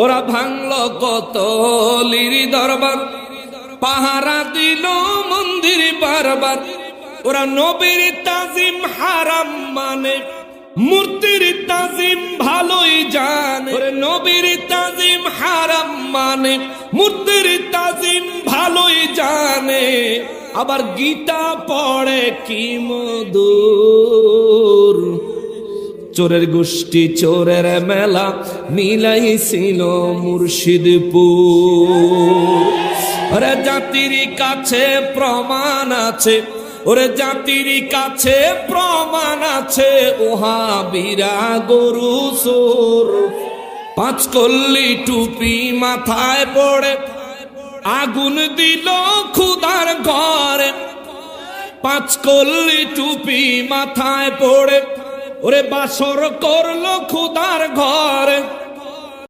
ওরা ভাঙল কত লিরি দরবার, পাহারা দিল মন্দির বারবার। ওরা নবীর তাজিম হারাম মানে মূর্তির তাজিম ভালোই জানে। ওরে নবীর তাজিম হারাম মানে মূর্তির তাজিম ভালোই জানে। আবার গীতা পড়ে কি মধুর চোরের গোষ্ঠী, চোরের মেলা মিলাইছিল মুর্শিদপুর। জাতির কাছে প্রমাণ আছে, ওরে জাতির কাছে প্রমাণ আছে ওহা বীরা গরু সোর পাঁচ কল্লি টুপি মাথায় পড়ে, আগুন দিল খুদার ঘরে। পাঁচ কল্লি টুপি মাথায় পড়ে ওরে বাসর করল খুদার ঘরে।